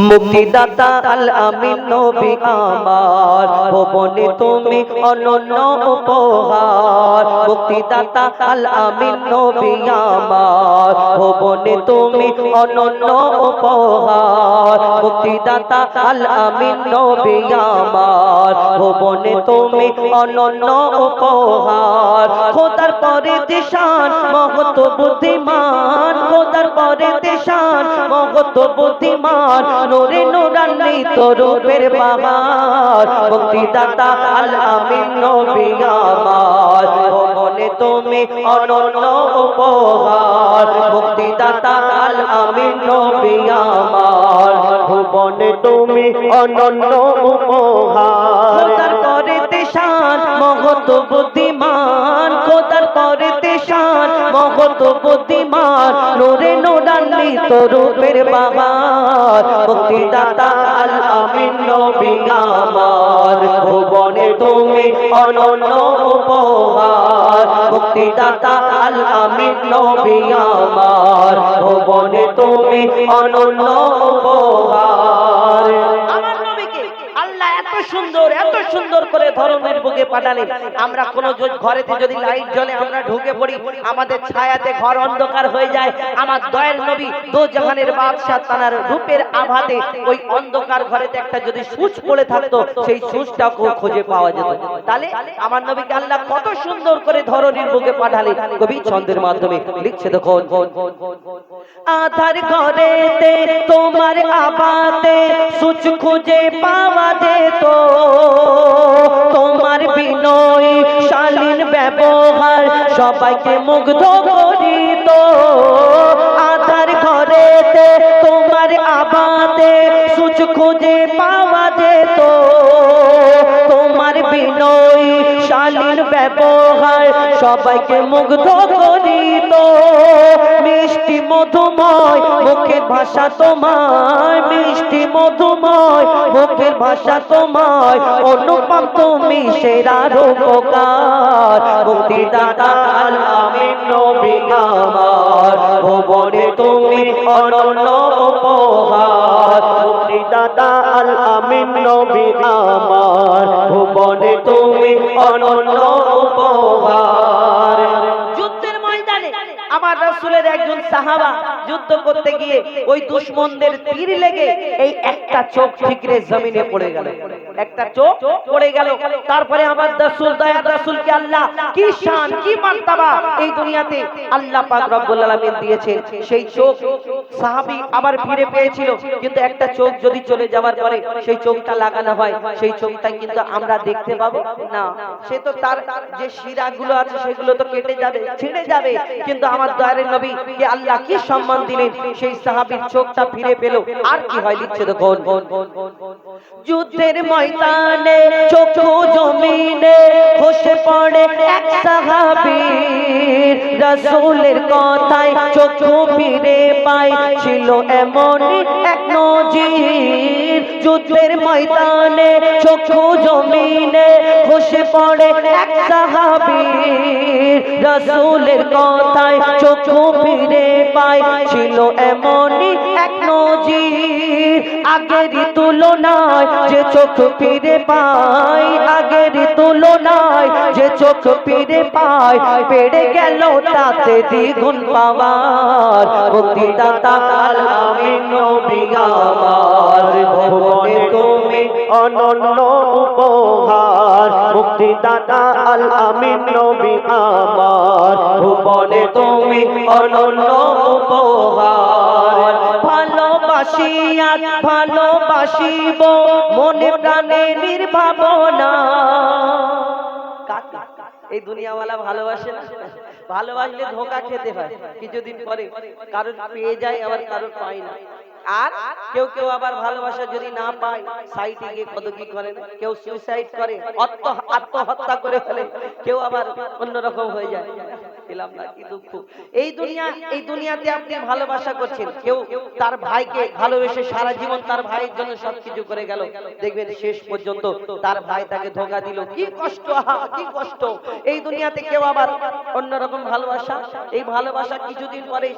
মুক্তিদাতা আল আমিন নবী আমার। ভবনে তুমি অনন্য উপহার। মুক্তিদাতা আল আমিন নবী আমার। ভবনে তুমি অনন্য উপহার। মুক্তিদাতা আল আমিন নবী আমার। ভবনে তুমি অনন্য উপহার। খোদার পরে দিশান মহত বুদ্ধিমান। দিশান মহত বুদ্ধিমান, নোরে নোরান্বিত রূপের বাবার আল আমিন নবী আমার। তুমি অনন্য উপহার আল আমিন নবী আমার। ভুবনে তুমি অনন্য উপহার। দেশান মহত বুদ্ধিমান মহত বুদ্ধিমান নোরে নোরান্বিত রূপের বাবার মুক্তিদাতা আল আমিন নবী আমার। ভুবনে তুমি অনন্য উপহার। মুক্তিদাতা আল আমিন নবী আমার। ভুবনে তুমি অনন্য উপহার। আমার আল্লাহ এত সুন্দর এত সুন্দর করে ধরনের বুকে পাঠালেন। আমরা কোন ঘরেতে যদি লাইট জ্বলে আমরা ঢুকে পড়ি, আমাদের ছায়াতে ঘর অন্ধকার হয়ে যায়। আমার দয়ের নবী দো জাহানের বাদশাহ তানার রূপের আভাতে ওই অন্ধকার ঘরেতে একটা যদি সুচ পড়ে থাকতো, সেই সুচটাকেও খুঁজে পাওয়া যেত। তাহলে আমার নবীকে আল্লাহ কত সুন্দর করে ধরনের বুকে পাঠালেন। কবি ছন্দের মাধ্যমে লিখছে দেখো আধার ঘরেতে তোমার আবাতে সুচ খুঁজে পাওয়া যেত তোমার বিনয় শালীন ব্যবহার সবাইকে মুগ্ধ করিত। সবাইকে মুগ্ধ করিত। মিষ্টি মধুময়, মুখের ভাষা তোমার মিষ্টি মধুময়, মুখের ভাষা তোমার অনুপম তুমি সেরা রূপকার। মুক্তিদাতা আল আমিন নবী আমার। ভুবনে তুমি অনন্য উপহার। মুক্তিদাতা আল আমিন নবী আমার। ভুবনে তুমি অনন্য আমার রাসূলের একজন সাহাবা যুদ্ধ করতে গিয়ে ওই দুশমনদের তীর লেগে এই একটা চোখ ঠিকরে জমিনে পড়ে গেল। একটা চোখ পড়ে গেল। তারপরে আমার রাসূল, দয়ার রাসূলকে আল্লাহ কি শান, কি মার্তবা এই দুনিয়াতে আল্লাহ পাক রব্বুল আলামিন দিয়েছেন। সেই চোখ সাহাবী আবার ফিরে পেয়েছিল। কিন্তু একটা চোখ যদি চলে যাওয়ার পরে সেই চোখটা লাগানো হয়, সেই চোখটা কিন্তু আমরা দেখতে পাবো? না। সে তো তার যে শিরাগুলো আছে সেগুলো তো কেটে যাবে, ছিঁড়ে যাবে। কিন্তু আমার দয়ারের নবী কে আল্লাহ কি সম্মান দিলেন? সেই সাহাবীর চোখটা ফিরে পেল। আর কি হয় লিখছে দেখুন। যুদ্ধের ময়দানে চোখ জমিনে খসে পড়ে এক সাহাবীর। রাসূলের কথায় চোখ ফিরে পায় ছিল এমন এক নজির। যুদ্ধের ময়দানে চোখ জমিনে খসে পড়ে এক সাহাবীর। রাসূলের কথায় চোখ ফিরে পায় ছিল এমনই এক নজির। আগেরই তুলনায় যে চোখ ফিরে পায় আগেরই তুলনায় যে চোখ ফিরে পায় পেড়ে গেল তাতে দ্বিগুণ পাওয়ার। মুক্তিদাতা আল আমিন নবী আমার ভুবনে তুমি অনন্য উপহার। আল আমিন নবী আমার। ভুবনে তুমি অনন্য উপহার। ভালোবাসিয়া ভালোবাসিব, মনে প্রাণে নির্ভাবনা। এই দুনিয়াওয়ালা ভালোবাসে না? ভালোবাসলে ধোকা খেতে হয়, কিছুদিন পরে। কারোর পেয়ে যায়, আবার কারোর পায় না। আর কেউ কেউ আবার ভালোবাসা যদি না পায়, সাইটে গিয়ে কত কি করে? কেউ সুইসাইড করে আত্মহত্যা করে ফেলে, কেউ আবার অন্যরকম হয়ে যায়। এই দুনিয়া এই দুনিয়াতে আপনি ভালোবাসা করছেন, কেউ তার ভাইকে ভালোবেসে সারা জীবন তার ভাইয়ের জন্য সবকিছু করে গেল। দেখবেন শেষ পর্যন্ত তার ভাই তাকে ধোকা দিল। কি কষ্ট, আহা, কি কষ্ট। এই দুনিয়াতে কেউ আবার অন্যরকম ভালোবাসা। এই ভালোবাসা কিছুদিন পরে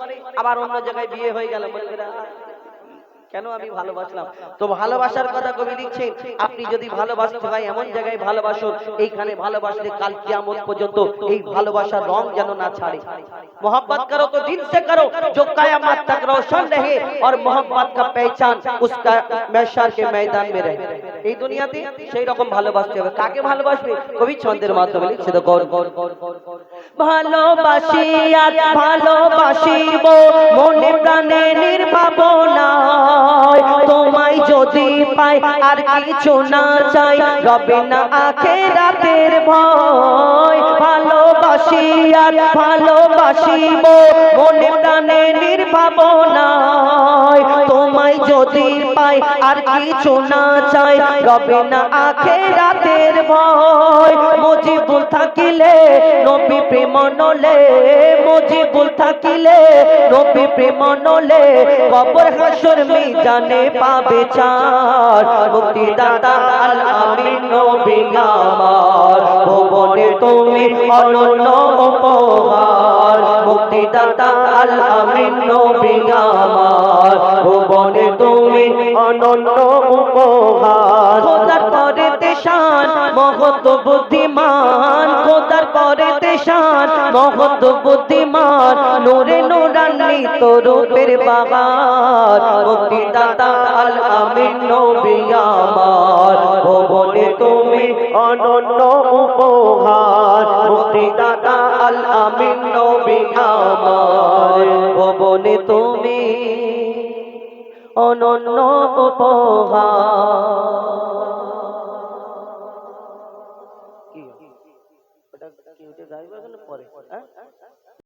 আবার অন্য জায়গায় বিয়ে হয়ে গেল কেন আমি ভালোবাসলাম তো ভালোবাসার কথা কবি লিখছেন আপনি যদি ভালোবাসতে হয় এমন জায়গায় ভালোবাসুন এইখানে ভালোবাসলে কাল কিয়ামত পর্যন্ত এই ভালোবাসার রং যেন না ছাড়ে मोहब्बत करो तो दिल से करो जो कयामत तक रोशन रहे और मोहब्बत का पहचान उसका मैशर के मैदान में रहे এই দুনিয়াতে সেই রকম ভালোবাসতে হবে কাকে ভালোবাসবে কবি ছন্দের মাধ্যমে লিখছে তো গৌর গৌর গৌর গৌর গৌর ভালোবাসি আর ভালোবাসিব। মনে প্রাণে নির্ভাবনায় তোমায় যদি পাই, আর কিছু না চাই, রবে না আখে রাতের ভয়। ভালোবাসি আর ভালোবাসিব। মনে প্রাণে নির্ভাবনায় তোমায় যদি পাই, আর কিছু না চাই, রবে না আখে রাতের ভয়। থাকিলে, নবী প্রেম নলে, মজিবুল থাকিলে, নবী প্রেম নলে, কবর হাসর মিজানে পাবে চার মুক্তিদাতা আল আমিন নবী আমার ভুবনে তুমি অনন্য উপহার। মুক্তিদাতা আল আমিন নবী আমার ভুবনে তুমি অনন্য উপহার। খোদার করে দেশান মহৎ খোদার করে দেশান মহৎ বুদ্ধিমান, নূরে নূরান্বিত রূপের বাগান। মুক্তিদাতা আল আমিন নবী আমার। ভুবনে তুমি অনন্য উপহার। মুক্তিদাতা আল আমিন নবী আমার। ভুবনে তুমি অনন্য উপহার।